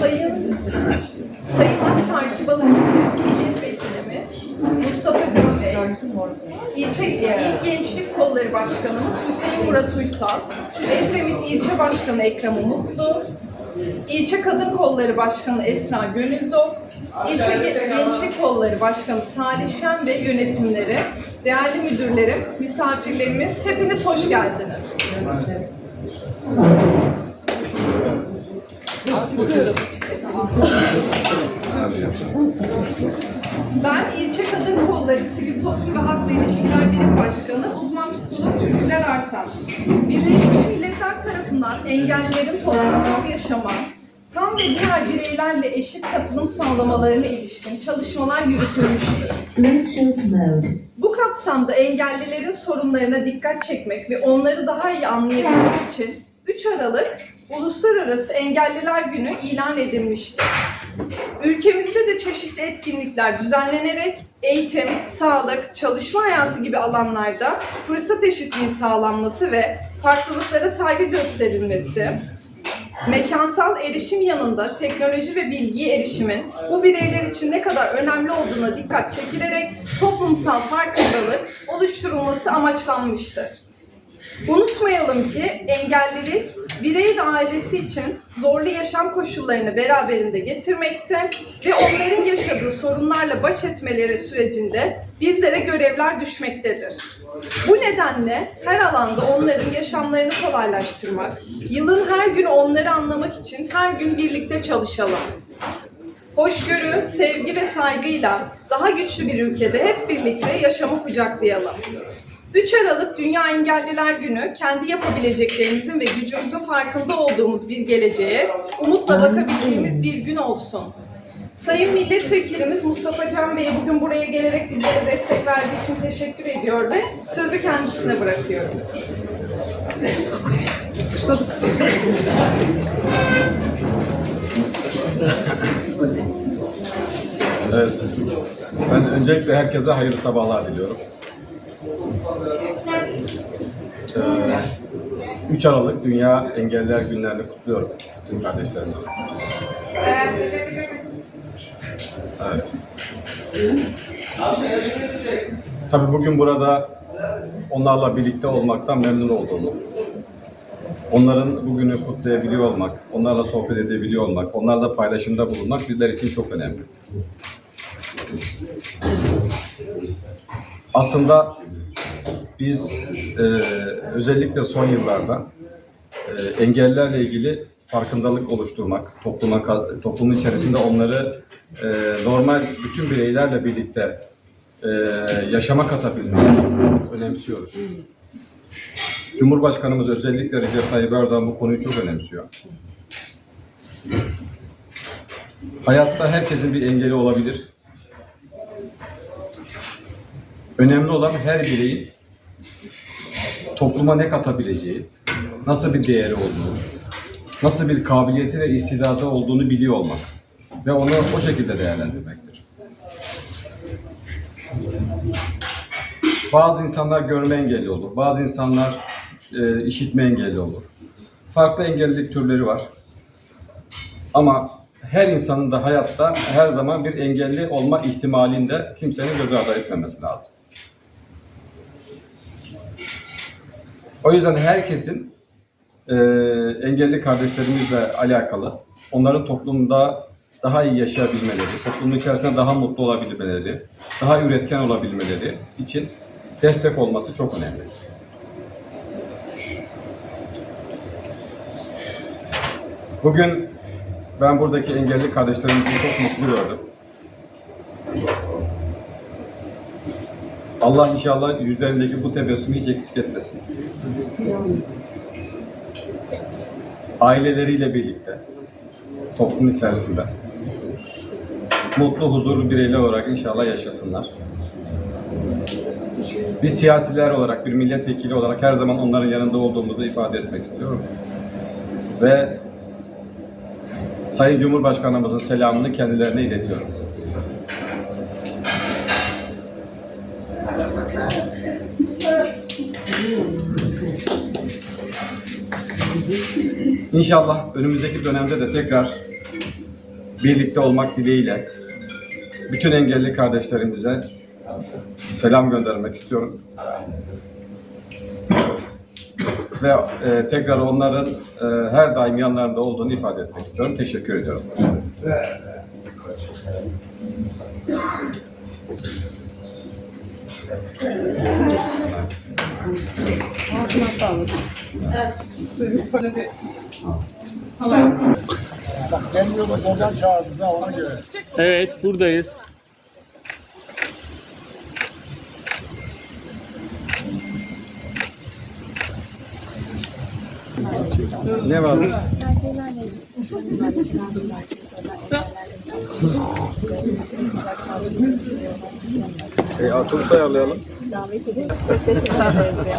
Sayın Sayın AK Parti Balıkesir Mustafa Can Bey, İlçe İl Gençlik Kolları Başkanımız Hüseyin Murat Uysal, Edremit İlçe Başkanı Ekrem Umutlu, İlçe Kadın Kolları Başkanı Esra Gönüldok, İlçe Ge- Gençlik Kolları Başkanı Salih Şen ve yönetimleri, değerli müdürlerim, misafirlerimiz, hepiniz hoş geldiniz. Ben ilçe kadın kolları sivil toplum ve halkla ilişkiler birim başkanı uzman psikolog Türküler Artan. Birleşmiş Milletler tarafından engellilerin toplumsal yaşama, tam ve diğer bireylerle eşit katılım sağlamalarına ilişkin çalışmalar yürütülmüştür. Bu kapsamda engellilerin sorunlarına dikkat çekmek ve onları daha iyi anlayabilmek için 3 Aralık Uluslararası Engelliler Günü ilan edilmiştir. Ülkemizde de çeşitli etkinlikler düzenlenerek eğitim, sağlık, çalışma hayatı gibi alanlarda fırsat eşitliği sağlanması ve farklılıklara saygı gösterilmesi, mekansal erişim yanında teknoloji ve bilgiye erişimin bu bireyler için ne kadar önemli olduğuna dikkat çekilerek toplumsal farkındalık oluşturulması amaçlanmıştır. Unutmayalım ki engellilik birey ve ailesi için zorlu yaşam koşullarını beraberinde getirmekte ve onların yaşadığı sorunlarla baş etmeleri sürecinde bizlere görevler düşmektedir. Bu nedenle her alanda onların yaşamlarını kolaylaştırmak, yılın her günü onları anlamak için her gün birlikte çalışalım. Hoşgörü, sevgi ve saygıyla daha güçlü bir ülkede hep birlikte yaşamı kucaklayalım. 3 Aralık Dünya Engelliler Günü kendi yapabileceklerimizin ve gücümüzün farkında olduğumuz bir geleceğe umutla bakabildiğimiz bir gün olsun. Sayın Milletvekilimiz Mustafa Can Bey'e bugün buraya gelerek bizlere destek verdiği için teşekkür ediyor ve sözü kendisine bırakıyorum. Evet. Ben öncelikle herkese hayırlı sabahlar diliyorum. Ee, 3 Aralık Dünya Engelliler Günlerini kutluyorum tüm kardeşlerimiz. Evet. Tabii bugün burada onlarla birlikte olmaktan memnun olduğumu, onların bugünü kutlayabiliyor olmak, onlarla sohbet edebiliyor olmak, onlarla paylaşımda bulunmak bizler için çok önemli. Aslında biz e, özellikle son yıllarda e, engellerle ilgili farkındalık oluşturmak, topluma toplumun içerisinde onları e, normal bütün bireylerle birlikte e, yaşama katabilmeyi önemsiyoruz. Cumhurbaşkanımız özellikle Recep Tayyip Erdoğan bu konuyu çok önemsiyor. Hayatta herkesin bir engeli olabilir. Önemli olan her bireyin topluma ne katabileceği, nasıl bir değeri olduğunu, nasıl bir kabiliyeti ve istidadı olduğunu biliyor olmak ve onu o şekilde değerlendirmektir. Bazı insanlar görme engelli olur, bazı insanlar e, işitme engelli olur. Farklı engellilik türleri var. Ama her insanın da hayatta her zaman bir engelli olma ihtimalinde kimsenin göz ardı etmemesi lazım. O yüzden herkesin e, engelli kardeşlerimizle alakalı onların toplumda daha iyi yaşayabilmeleri, toplumun içerisinde daha mutlu olabilmeleri, daha üretken olabilmeleri için destek olması çok önemli. Bugün ben buradaki engelli kardeşlerimizi çok mutlu gördüm. Allah inşallah yüzlerindeki bu tebessümü hiç eksik etmesin. Aileleriyle birlikte, toplum içerisinde mutlu, huzurlu bireyler olarak inşallah yaşasınlar. Biz siyasiler olarak, bir milletvekili olarak her zaman onların yanında olduğumuzu ifade etmek istiyorum. Ve Sayın Cumhurbaşkanımızın selamını kendilerine iletiyorum. İnşallah önümüzdeki dönemde de tekrar birlikte olmak dileğiyle bütün engelli kardeşlerimize selam göndermek istiyorum. Ve e, tekrar onların e, her daim yanlarında olduğunu ifade etmek istiyorum. Teşekkür ediyorum. Evet buradayız. Ne varmış? Her şeylerle ilgili. Mesela E, otobüs ayarlayalım. davet edip çok teşekkür ederiz.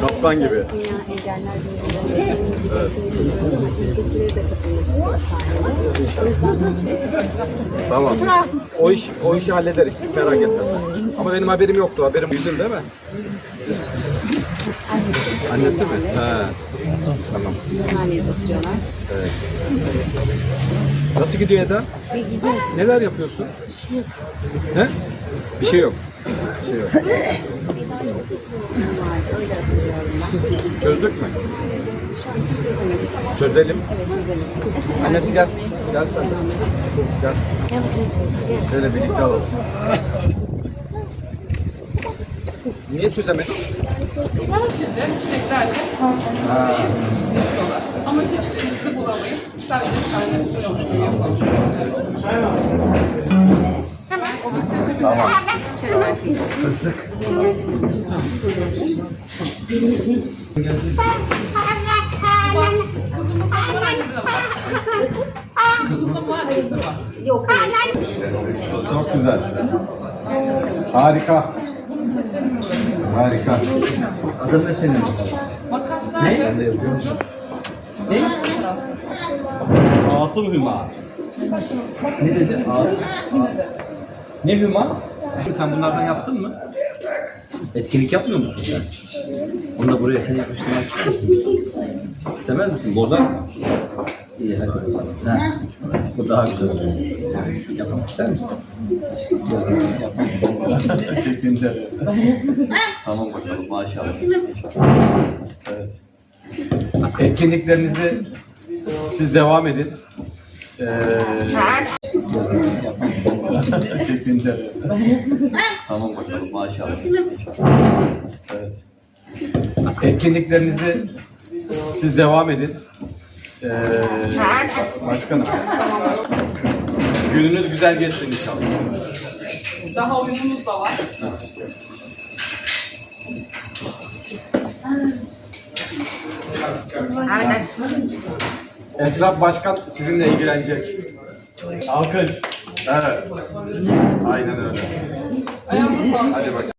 Kaptan gibi. Dünya Engeller Tamam. O iş o işi hallederiz. Hiç merak etmesin. Ama benim haberim yoktu. Haberim yüzün değil mi? Annesi mi? He. Tamam. Evet. Nasıl gidiyor Eda? Güzel Neler yapıyorsun? bir şey yok. Bir şey yok. Bir şey yok. Çözdük mü? Şu an için çözemedik. Çözelim. Evet çözelim. Annesi gel. Gel sen de. Gel. Evet, evet. Şöyle birlikte alalım. Niye çözemedik? Sadece çiçeklerle süsleyin, yapıyorlar. Ama hiçbirinizi bulamayıp sadece bir tane yoğunluğu yapalım. Hemen o bir Tamam. Şöyle bakayım. Fıstık. Kızımızda var var. Kızımızda var var. Yok. Çok güzel. Harika. Harika. Adın ne senin? Makas nerede? Ne yapıyorum? Asım Hüma. Ne dedi? Ne Hüma? Sen bunlardan yaptın mı? Etkinlik yapmıyor musun sen? Onu da buraya sen yapıştırmak ister misin? İstemez misin? Bozar mı? İyi hadi bakalım. Ha. Bu daha güzel olur. Yapmak ister misin? Yapmak ister misin? Çekimde. tamam bakalım maşallah. Evet. Etkinliklerinizi siz devam edin. Ee, Yapmak çekimde. tamam bakalım maşallah. Evet. Etkinliklerinizi siz devam edin. Ee, başkanım. Gününüz güzel geçsin inşallah. Daha oyunumuz da var. Esraf Başkan sizinle ilgilenecek. Alkış. Evet. Aynen öyle. Hadi bakalım.